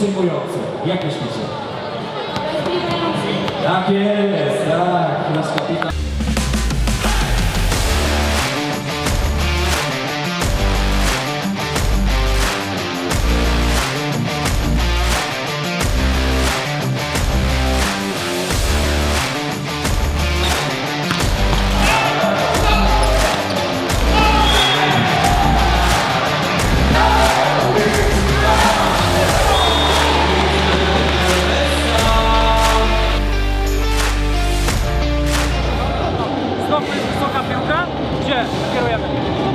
przejmująco. Jak myślicie? Tak jest, tak, nasz kapitan.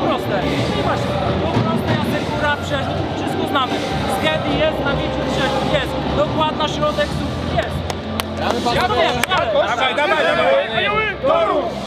Proste. I właśnie, po proste asekura, przerzut, wszystko znamy. Skedy jest, na mieciu przerzut, jest. Dokładna środek, jest. Ja wiem, ale... Dawaj, dawaj, dawaj! Toru!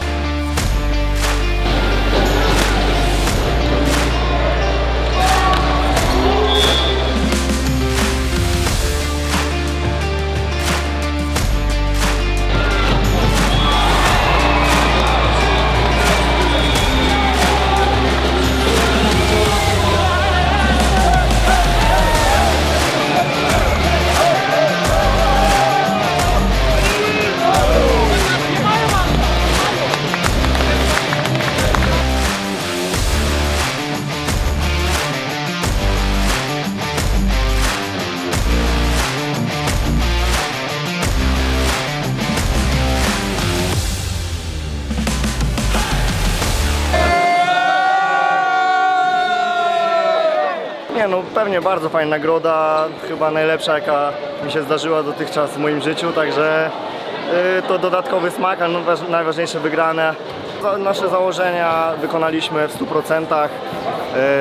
Nie no, pewnie bardzo fajna nagroda, chyba najlepsza jaka mi się zdarzyła dotychczas w moim życiu, także y, to dodatkowy smak, ale no, waż- najważniejsze wygrane. Nasze założenia wykonaliśmy w 100%.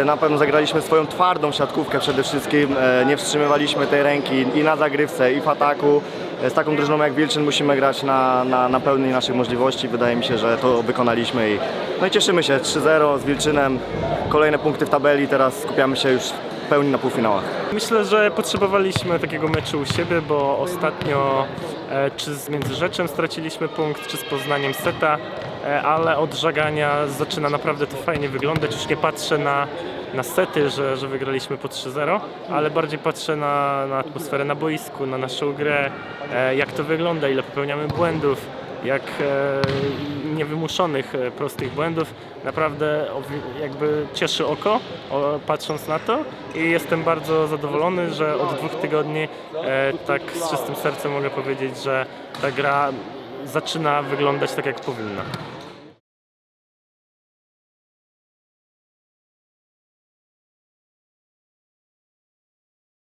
Y, Na pewno zagraliśmy swoją twardą siatkówkę przede wszystkim. y, Nie wstrzymywaliśmy tej ręki i na zagrywce, i w ataku. Y, Z taką drużyną jak Wilczyn musimy grać na, na, na pełni naszych możliwości. Wydaje mi się, że to wykonaliśmy i, no i cieszymy się. 3-0 z Wilczynem, kolejne punkty w tabeli, teraz skupiamy się już w pełni na półfinałach. Myślę, że potrzebowaliśmy takiego meczu u siebie, bo ostatnio e, czy z Międzyrzeczem straciliśmy punkt, czy z Poznaniem seta, e, ale od żagania zaczyna naprawdę to fajnie wyglądać. Już nie patrzę na, na sety, że, że wygraliśmy po 3-0, ale bardziej patrzę na, na atmosferę na boisku, na naszą grę, e, jak to wygląda, ile popełniamy błędów, jak e, niewymuszonych e, prostych błędów. Naprawdę jakby cieszy oko patrząc na to i jestem bardzo zadowolony, że od dwóch tygodni e, tak z czystym sercem mogę powiedzieć, że ta gra zaczyna wyglądać tak jak powinna.